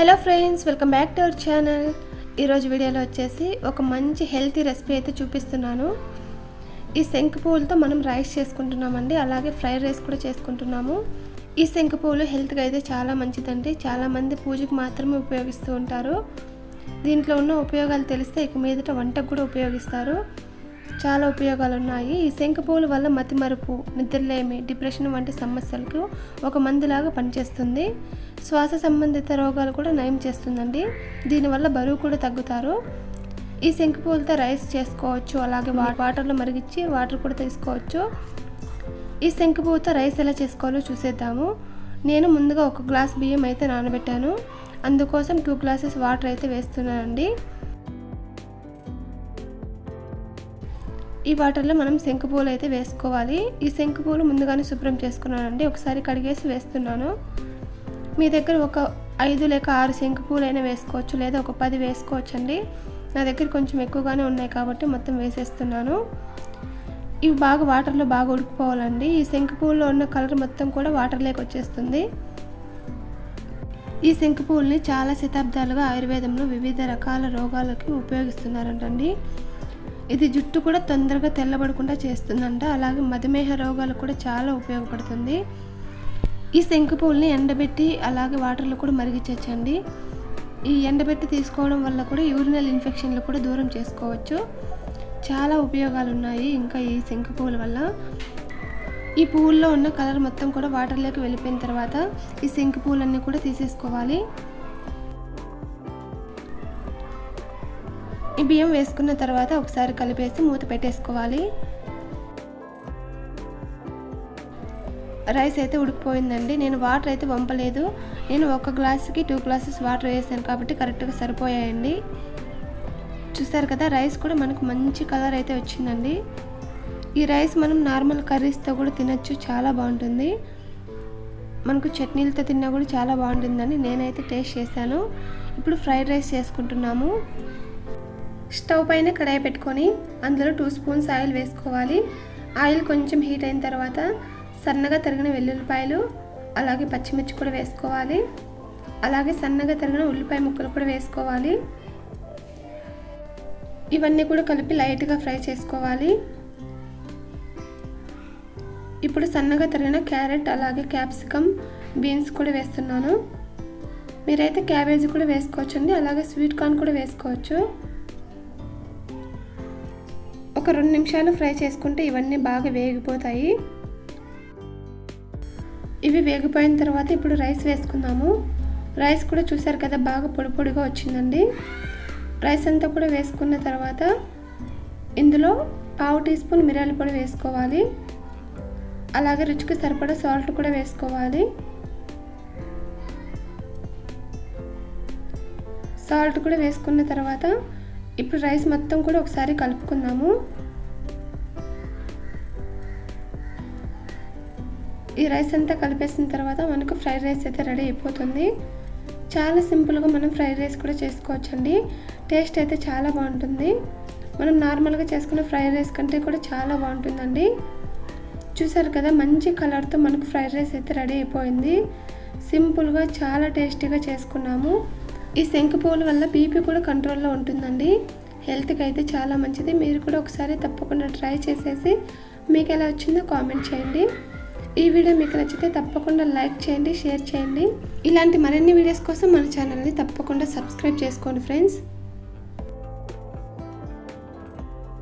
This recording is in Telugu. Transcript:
Hello friends welcome back to our channel. ఈరోజు వీడియోలో వచ్చేసి ఒక మంచి హెల్తీ రెసిపీ అయితే చూపిస్తున్నాను. ఈ శంకు పువ్వులతో మనం రైస్ చేసుకుంటున్నామండి అలాగే ఫ్రైడ్ రైస్ కూడా చేసుకుంటున్నాము. ఈ శంకు పువ్వులు హెల్త్గా అయితే చాలా మంచిదండి చాలామంది పూజకు మాత్రమే ఉపయోగిస్తూ ఉంటారు. దీంట్లో ఉన్న ఉపయోగాలు తెలిస్తే ఇక మీదట వంటకు కూడా ఉపయోగిస్తారు. చాలా ఉపయోగాలు ఉన్నాయి ఈ శంకు పువ్వుల వల్ల మతిమరుపు నిద్రలేమి డిప్రెషన్ వంటి సమస్యలకు ఒక మందులాగా పనిచేస్తుంది. శ్వాస సంబంధిత రోగాలు కూడా నయం చేస్తుందండి. దీనివల్ల బరువు కూడా తగ్గుతారు. ఈ శంకు పువ్వులతో రైస్ చేసుకోవచ్చు. అలాగే వా వాటర్లో మరిగించి వాటర్ కూడా తీసుకోవచ్చు. ఈ శంకు పువ్వుతో రైస్ ఎలా చేసుకోవాలో చూసేద్దాము. నేను ముందుగా ఒక గ్లాస్ బియ్యం అయితే నానబెట్టాను. అందుకోసం టూ గ్లాసెస్ వాటర్ అయితే వేస్తున్నానండి. ఈ వాటర్లో మనం శంకు పూలు అయితే వేసుకోవాలి. ఈ శంకు పూలు ముందుగానే శుభ్రం చేసుకున్నానండి. ఒకసారి కడిగేసి వేస్తున్నాను. మీ దగ్గర ఒక ఐదు లేక ఆరు శంకు పూలు అయినా వేసుకోవచ్చు లేదా ఒక పది వేసుకోవచ్చు అండి నా దగ్గర కొంచెం ఎక్కువగానే ఉన్నాయి కాబట్టి మొత్తం వేసేస్తున్నాను. ఇవి బాగా వాటర్లో బాగా ఉడికిపోవాలండి. ఈ శంకు ఉన్న కలర్ మొత్తం కూడా వాటర్లోకి వచ్చేస్తుంది. ఈ శంకు చాలా శతాబ్దాలుగా ఆయుర్వేదంలో వివిధ రకాల రోగాలకి ఉపయోగిస్తున్నారంటండి. ఇది జుట్టు కూడా తొందరగా తెల్లబడకుండా చేస్తుందంట. అలాగే మధుమేహ రోగాలకు కూడా చాలా ఉపయోగపడుతుంది. ఈ శంకు పువ్వుల్ని ఎండబెట్టి అలాగే వాటర్లో కూడా మరిగించండి ఈ ఎండబెట్టి తీసుకోవడం వల్ల కూడా యూరినల్ ఇన్ఫెక్షన్లు కూడా దూరం చేసుకోవచ్చు. చాలా ఉపయోగాలు ఉన్నాయి ఇంకా ఈ శంకు పువ్వుల వల్ల. ఈ పువ్వుల్లో ఉన్న కలర్ మొత్తం కూడా వాటర్లోకి వెళ్ళిపోయిన తర్వాత ఈ శంకు పువ్వులన్నీ కూడా తీసేసుకోవాలి. ఈ బియ్యం వేసుకున్న తర్వాత ఒకసారి కలిపేసి మూత పెట్టేసుకోవాలి. రైస్ అయితే ఉడికిపోయిందండి. నేను వాటర్ అయితే వంపలేదు. నేను ఒక గ్లాస్కి టూ గ్లాసెస్ వాటర్ వేసాను కాబట్టి కరెక్ట్గా సరిపోయాయండి. చూసారు కదా రైస్ కూడా మనకు మంచి కలర్ అయితే వచ్చిందండి. ఈ రైస్ మనం నార్మల్ కర్రీస్తో కూడా తినచ్చు చాలా బాగుంటుంది. మనకు చట్నీలతో తిన్నా కూడా చాలా బాగుంటుందని నేనైతే టేస్ట్ చేశాను. ఇప్పుడు ఫ్రైడ్ రైస్ చేసుకుంటున్నాము. స్టవ్ పైన కడాయి పెట్టుకొని అందులో టూ స్పూన్స్ ఆయిల్ వేసుకోవాలి. ఆయిల్ కొంచెం హీట్ అయిన తర్వాత సన్నగా తరిగిన వెల్లుల్లిపాయలు అలాగే పచ్చిమిర్చి కూడా వేసుకోవాలి. అలాగే సన్నగా తరిగిన ఉల్లిపాయ ముక్కలు కూడా వేసుకోవాలి. ఇవన్నీ కూడా కలిపి లైట్గా ఫ్రై చేసుకోవాలి. ఇప్పుడు సన్నగా తరిగిన క్యారెట్ అలాగే క్యాప్సికమ్ బీన్స్ కూడా వేస్తున్నాను. మీరైతే క్యాబేజీ కూడా వేసుకోవచ్చండి అలాగే స్వీట్ కార్న్ కూడా వేసుకోవచ్చు. ఒక రెండు నిమిషాలు ఫ్రై చేసుకుంటే ఇవన్నీ బాగా వేగిపోతాయి. ఇవి వేగిపోయిన తర్వాత ఇప్పుడు రైస్ వేసుకుందాము. రైస్ కూడా చూసారు కదా బాగా పొడి పొడిగా వచ్చిందండి. రైస్ అంతా కూడా వేసుకున్న తర్వాత ఇందులో పావు టీ స్పూన్ మిరియాల పొడి వేసుకోవాలి. అలాగే రుచికి సరిపడా సాల్ట్ కూడా వేసుకోవాలి. సాల్ట్ కూడా వేసుకున్న తర్వాత ఇప్పుడు రైస్ మొత్తం కూడా ఒకసారి కలుపుకుందాము. ఈ రైస్ అంతా కలిపేసిన తర్వాత మనకు ఫ్రైడ్ రైస్ అయితే రెడీ అయిపోతుంది. చాలా సింపుల్గా మనం ఫ్రైడ్ రైస్ కూడా చేసుకోవచ్చండి. టేస్ట్ అయితే చాలా బాగుంటుంది. మనం నార్మల్గా చేసుకున్న ఫ్రైడ్ రైస్ కంటే కూడా చాలా బాగుంటుందండి. చూసారు కదా మంచి కలర్తో మనకు ఫ్రైడ్ రైస్ అయితే రెడీ అయిపోయింది. సింపుల్గా చాలా టేస్టీగా చేసుకున్నాము. ఈ శంకు పువ్వుల వల్ల బీపీ కూడా కంట్రోల్లో ఉంటుందండి. హెల్త్కి అయితే చాలా మంచిది. మీరు కూడా ఒకసారి తప్పకుండా ట్రై చేసేసి మీకు ఎలా వచ్చిందో కామెంట్ చేయండి. ఈ వీడియో మీకు నచ్చితే తప్పకుండా లైక్ చేయండి షేర్ చేయండి. ఇలాంటి మరిన్ని వీడియోస్ కోసం మన ఛానల్ని తప్పకుండా సబ్స్క్రైబ్ చేసుకోండి ఫ్రెండ్స్.